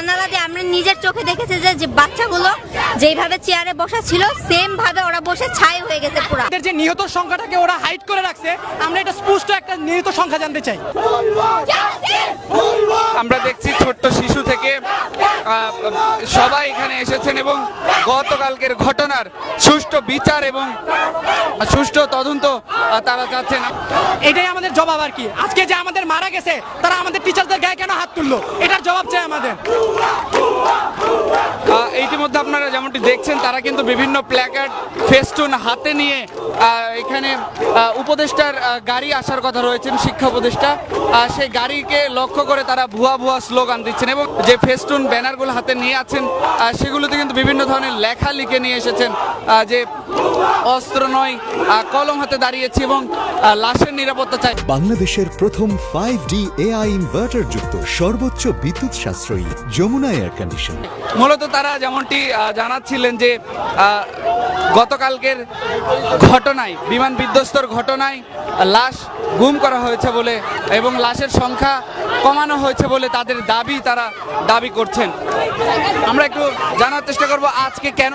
জানালা দিয়ে আমরা নিজের চোখে দেখেছি যে যে বাচ্চাগুলো যেভাবে চেয়ারে বসা ছিল সেম ভাবে ওরা বসে ছাই হয়ে গেছে পুরো। এদের যে নিহত সংখ্যাটাকে ওরা হাইড করে রাখছে আমরা এটা স্পষ্ট একটা নিহত সংখ্যা জানতে চাই। আমরা দেখছি ছোট্ট শিশু থেকে সবাই এখানে এসেছেন এবং গতকালকের ঘটনার সুষ্ঠু বিচার এবং সুষ্ঠু তদন্ত তারা চাচ্ছেন। এটাই আমাদের জবাব আর কি। আজকে যে আমাদের মারা গেছে তারা আমাদের টিচারদের গায়ে কেন হাত তুললো? এটার জবাব চাই আমাদের। ইতিমধ্যে আপনারা যেমনটি দেখছেন তারা কিন্তু বিভিন্ন প্ল্যাকার্ড ফেস্টুন হাতে নিয়ে এখানে উপদেষ্টার গাড়ি আসার কথা রয়েছেন শিক্ষা উপদেষ্টা। সেই গাড়িকে লক্ষ্য করে তারা ভুয়া ভুয়া স্লোগান দিচ্ছেন এবং যে ফেস্টুন ব্যানারগুলো হাতে নিয়ে আছেন সেগুলোতে কিন্তু বিভিন্ন ধরনের লেখা লিখে নিয়ে এসেছেন যে অস্ত্র নয় কলম হাতে দাঁড়িয়েছি এবং লাশের নিরাপত্তা চাই। বাংলাদেশের প্রথম ফাইভ ডি এআই ইনভার্টার যুক্ত সর্বোচ্চ বিদ্যুৎ সাশ্রয়ী যমুনা এয়ার কন্ডিশন মূলত তারা যেমনটি জানাচ্ছিলেন যে গতকালকের ঘটনায়, বিমান বিধ্বস্তর ঘটনায় লাশ গুম করা হয়েছে বলে এবং লাশের সংখ্যা কমানো হয়েছে বলে তাদের দাবি তারা দাবি করছেন। আমরা একটু জানার চেষ্টা করব আজকে কেন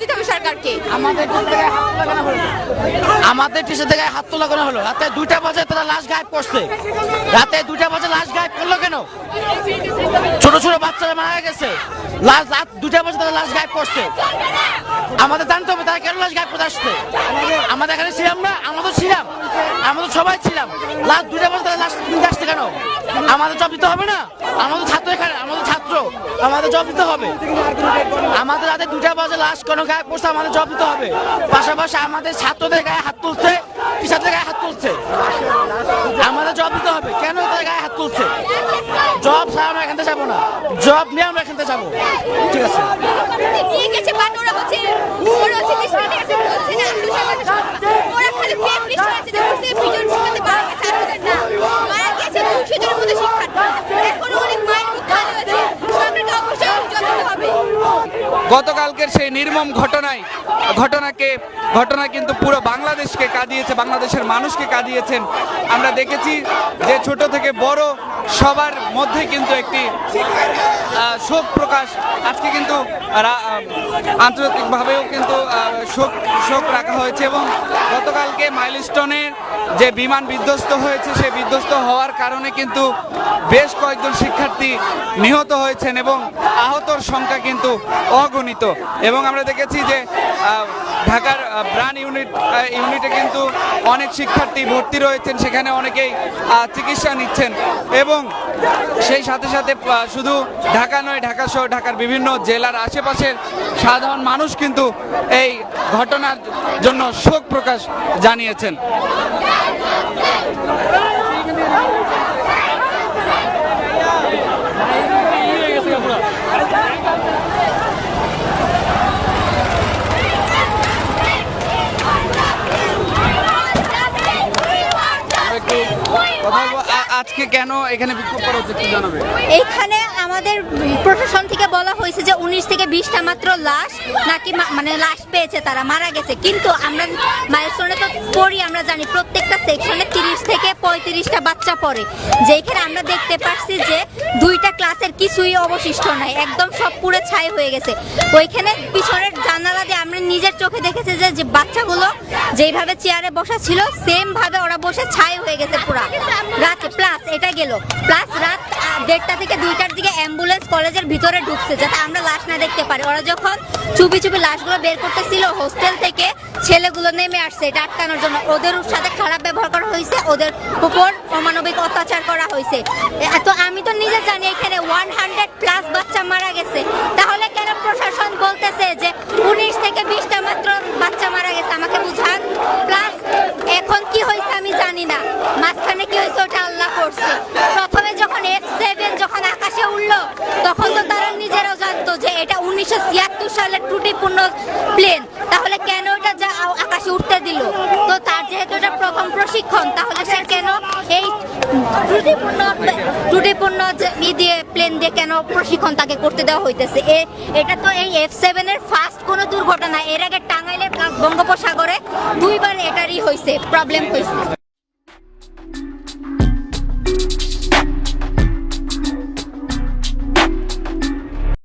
দিতে হবে সরকারকে? আমাদের টিচার থেকে হাত তোলা কেন হলো? রাতে দুইটা বাজে তারা লাশ গায়েব করছে। রাতে দুইটা বাজে লাশ গায়েব করল কেন? ছোট ছোট বাচ্চারা মারা গেছে। লাশ রাত দুইটা বাজে তারা লাশ গায়েব করছে। আমাদের জানতে হবে তারা কেন লাশ গায়েব করতে আসছে? আমাদের এখানে ছিলাম না আমাদের ছিলাম। আমাদের সবাই ছিলাম। লাশ দুইটা বাজে তারা লাশ আসছে কেন? আমাদের জব দিতে হবে না? আমাদের ছাত্র এখানে আমাদের ছাত্র আমাদের জব দিতে হবে। আমাদের রাতে দুটা বাজে লাশ, কোনো গায়ে পড়ছে, আমাদের জব দিতে হবে। পাশাপাশি আমাদের ছাত্রদের গায়ে হাত তুলছে, টিচারদের গায়ে হাত তুলছে। আমাদের জব দিতে হবে। কেন তাদের গায়ে হাত তুলছে? জব ছাড়া আমরা এখান থেকে যাব না। জব নিয়ে আমরা এখান থেকে যাব। ঠিক আছে নিয়ে গেছে বাট ওরা হচ্ছে ওরা হচ্ছে কৃষ্ণের কাছে বলছে না ওরা খালি ফেক লিস্ট আছে যে বলছে ভিডিওর শুনতে মারা গেছে আর ওদের না মারা গেছে দুশো জনের মতো শিক্ষার্থী এখনও অনেক মায়ের মুখ খালি হয়েছে সরকারকে অবশ্যই জবাব দিতে হবে গতকালকের সেই নির্মম ঘটনায়, ঘটনাকে, ঘটনা কিন্তু পুরো বাংলাদেশকে কাঁদিয়েছে, বাংলাদেশের মানুষকে কাঁদিয়েছেন। আমরা দেখেছি যে ছোট থেকে বড় সবার মধ্যে কিন্তু একটি শোক প্রকাশ। আজকে কিন্তু আন্তর্জাতিকভাবেও কিন্তু শোক শোক রাখা হয়েছে এবং গতকালকে মাইলস্টোনের যে বিমান বিধ্বস্ত হয়েছে, সে বিধ্বস্ত হওয়ার কারণে কিন্তু বেশ কয়েকজন শিক্ষার্থী নিহত হয়েছেন এবং আহতর সংখ্যা কিন্তু অগণিত এবং আমরা দেখেছি যে ঢাকার ব্রান ইউনিট ইউনিটে কিন্তু অনেক শিক্ষার্থী ভর্তি রয়েছেন, সেখানে অনেকেই চিকিৎসা নিচ্ছেন। এবং সেই সাথে সাথে শুধু ঢাকা নয়, ঢাকা সহ ঢাকার বিভিন্ন জেলার আশেপাশের সাধারণ মানুষ কিন্তু এই ঘটনার জন্য শোক প্রকাশ জানিয়েছেন আমরা একটু কথা বলব আ- আজকে কেন এখানে বিক্ষোভ করা হচ্ছে জানাবে। এইখানে আমাদের প্রশাসন থেকে বলা হয়েছে যে উনিশ থেকে বিশটা মাত্র লাশ নাকি মানে লাশ পেয়েছে তারা, মারা গেছে। কিন্তু আমরা মাইলস্টোনে তো পড়ি, আমরা জানি প্রত্যেকটা সেকশনে তিরিশ থেকে পঁয়ত্রিশটা বাচ্চা পড়ে। যেখানে আমরা দেখতে পাচ্ছি যে দুইটা ক্লাসের কিছুই অবশিষ্ট নাই। একদম সব পুরো ছাই হয়ে গেছে। ওইখানে পিছনের জানালা দিয়ে আমরা নিজের চোখে দেখেছি যে যে বাচ্চাগুলো যেইভাবে চেয়ারে বসা ছিল সেম ভাবে ওরা বসে ছাই হয়ে গেছে পুরা। রাতে প্লাস এটা গেল। প্লাস রাত দেড়টা থেকে দুইটার দিকে অ্যাম্বুলেন্স কলেজের ভিতরে ঢুকছে, যাতে আমরা লাশ না দেখতে পারি। ওরা যখন চুপি চুপি লাশগুলো বের করতেছিল হোস্টেল থেকে ছেলেগুলো নেমে আসছে এটা আটকানোর জন্য। ওদের সাথে খারাপ ব্যবহার করা হয়েছে, ওদের উপর অমানবিক অত্যাচার করা হয়েছে। তো আমি তো নিজে জানি এখানে ওয়ান হান্ড্রেড প্লাস বাচ্চা মারা গেছে। তাহলে কেন প্রশাসন বলতেছে যে উনিশ থেকে বিশটা মাত্র বাচ্চা মারা গেছে? আমাকে বুঝান। প্লাস এখন কি হয়েছে আমি জানি না মাঝখানে কি হয়েছে ওটা আল্লাহ করছে প্রথমে যখন এফ সেভেন যখন আকাশে উঠল তখন তো তারা নিজেরাও জানতো যে এটা উনিশশো সালের ত্রুটিপূর্ণ প্লেন তাহলে কেন এটা যা আকাশে উঠতে দিল? তো তার যেহেতু এটা প্রথম প্রশিক্ষণ, তাহলে সে কেন এই ত্রুটিপূর্ণ ত্রুটিপূর্ণ ই দিয়ে প্লেন দিয়ে কেন প্রশিক্ষণ তাকে করতে দেওয়া হইতেছে? এ, এটা তো এই এফ সেভেনের ফার্স্ট কোনো দুর্ঘটনা। এর আগে টাঙ্গাইলের বঙ্গোপসাগরে দুইবার এটারই হয়েছে প্রবলেম হয়েছে